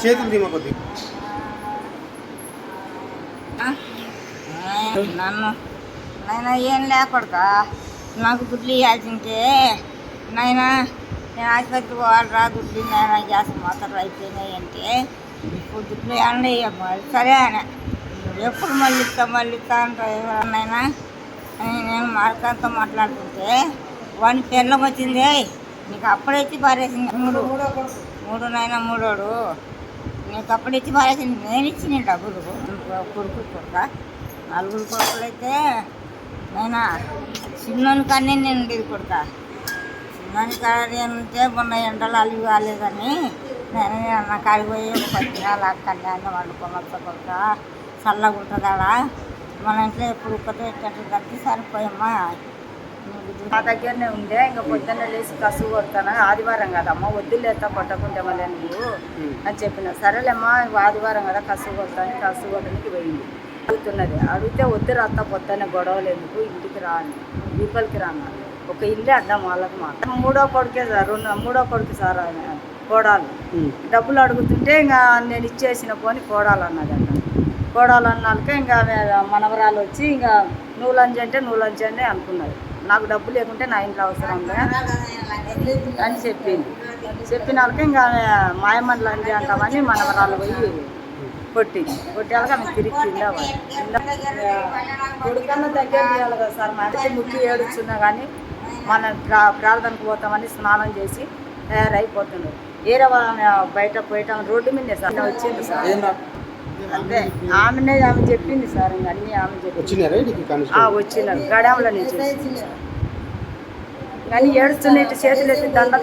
చేతులు తీమ కొద్ది నన్ను నాయన ఏం లేకూడదా? నాకు గుడ్లు ఇవ్వాల్సింటే నాయన నేను ఆసుపత్రికి పోవాలరా గుడ్లు నాయన గ్యాస్ మాత్రం అయిపోయినాయి అంటే ఇప్పుడు గుడ్లు ఏమన్నా సరే అని ఎప్పుడు మళ్ళీ ఇస్తా మళ్ళీ ఇస్తా అంటారు ఎవరన్నైనా. నేను మార్కంతో మాట్లాడుతుంటే వాడిని పెళ్ళం వచ్చింది నీకు అప్పుడైతే పారేసింది. మూడు మూడు నాయన మూడోడు. నీకు అప్పుడు పారేసింది. నేను ఇచ్చిన డబ్బులు. కొడుకు కొడుక నలుగురు కొడుకులు అయితే నైనా చిన్నోని కానీ నేను ఉండేది కొడుకా. చిన్నోని కానీ మొన్న ఎండలు అలివి కాలేదని నేను అన్న కాడికి పచ్చిరాలు ఒక కళ్యాణం వండుకోమచ్చ కొడుక. చల్లగా ఉంటుందాడా మన ఇంట్లో ఎప్పుడు ఒక్కటే ఎక్కడికి కట్టి సరిపోయమ్మా. మా దగ్గరనే ఉండే ఇంకా పొద్దున్న లేచి కసువు కొడతాను. ఆదివారం కదమ్మా వద్దులేస్తా కొట్టకుంటే మళ్ళీ నువ్వు అని చెప్పిన. సరేలేమ్మా ఆదివారం కదా కసువు కొడతాను. కసువు కొట్టడానికి పోయింది. అడుగుతున్నది. అడిగితే వద్దు రాస్తా పొద్దున్న గొడవలు ఎందుకు? ఇంటికి రాను. దీపాలకి రాను. ఒక ఇల్లు అడ్డం వాళ్ళకి మాట మూడో కొడుకే సార్ రెండు మూడో కొడుకు సార్ ఆయన కోడాలు. డబ్బులు అడుగుతుంటే ఇంకా నేను ఇచ్చేసిన పోని కోడాలు అన్నది అన్న కోడాలు అన్నాక ఇంకా మనవరాలు వచ్చి ఇంకా లంచ్ అంటే లంచ్ అని అనుకున్నది నాకు డబ్బు లేకుంటే నా ఇంట్లో అవసరం అని చెప్పింది. చెప్పినాక ఇంకా ఆమె మాయమని లంచ్ అంటామని మనవరాలు పోయి కొట్టింది. కొట్టాక ఆమె తిరిగి కింద కొడుకన్నా చేయాలి కదా సార్ మనిషి ముక్కి ఏడుస్తున్నా కానీ మన ప్రా ప్రార్థనకు పోతామని స్నానం చేసి ఏరే ఆమె బయట పోయటం రోడ్డు మీదే సార్. వచ్చింది సార్. అదే ఆమెనే ఆమె చెప్పింది సార్ ఇంకా అన్ని ఆమె చెప్పింది. వచ్చినారా గడాముల నుంచి కానీ ఏడుస్తున్నట్టు చేతులు ఎత్తి దండ